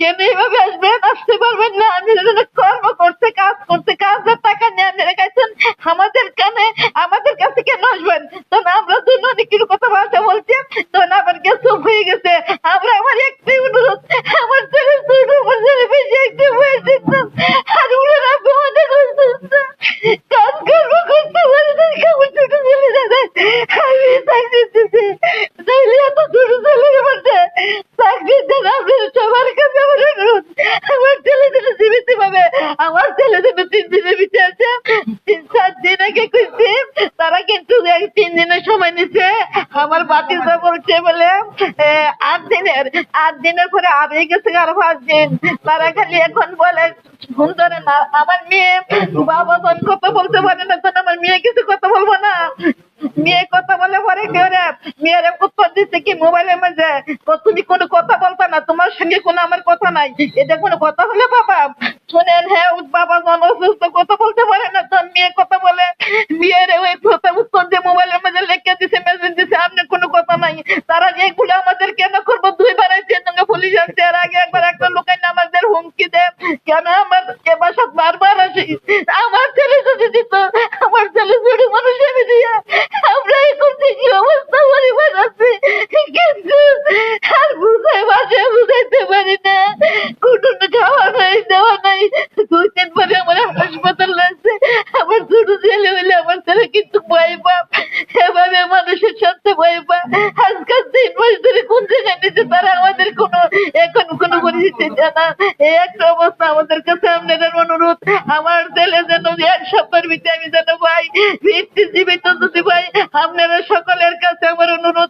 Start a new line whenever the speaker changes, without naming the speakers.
কেন এইভাবে আসবেন আসতে পারবেন না। আপনি কর্ম করতে কাজ করতে কাজ না টাকা নিয়ে আপনারা গেছেন আমাদের কানে, আমাদের কাছে কেন আসবেন তখন আমরা দুজন অনেক কথা ভাষা বলছি তখন আবার গেছে হয়ে গেছে। আমি আমার ছেলে যেন তিন দিনের ভিতরে আছে তিন চার দিন আগে কইছি তারা কিন্তু তিন দিনের সময় নিছে আমার বাতিল বলছে বলে আট দিনের আট দিনের পরে আগে গেছে আর পাঁচ দিন তারা খালি এখন বলে ঘুম ধরে না আমার মেয়ে বাবা বোন কথা বলতে পারে না তখন আমার মেয়ে কিছু কথা বলব না মেয়ে কথা বলে পরে কেউ রে মেয়ের দিচ্ছে কি মোবাইলের মধ্যে তুমি কোনো কথা বলবে না, তোমার সঙ্গে কোনো আমার কথা নাই। এটা কোনো কথা হলে বাবা? শুনেন হ্যাঁ বাবা জন অসুস্থ, কথা বলতে পারে না তো মেয়ে কথা বলে। ওই কথা উত্তর মোবাইলের লিখে দিছে মেসেজ দিছে, আপনি কোনো কথা নাই। তারা যেগুলো আমাদের কেন করব? দুইবার আছে সঙ্গে পুলিশ আর আগে একবার একটা লোকের আমাদের হুমকি দেয়। কেন আমার বাসাত বারবার আসি? পারলে আমার ছেলে কিন্তু ভয় পা এভাবে মানুষের সাথে ভয় পা আজকাল তিন মাস ধরে কোন জায়গায় নিচ্ছে তারা আমাদের কোনো এখন কোনো পরিস্থিতি না এই একটা অবস্থা আমাদের কাছে আপনাদের অনুরোধ। আমার ছেলে যেন এক সপ্তাহের ভিতরে আমি যেন ভাই ভিত্তি জীবিত যদি ভাই আপনারা সকলের কাছে আমার অনুরোধ।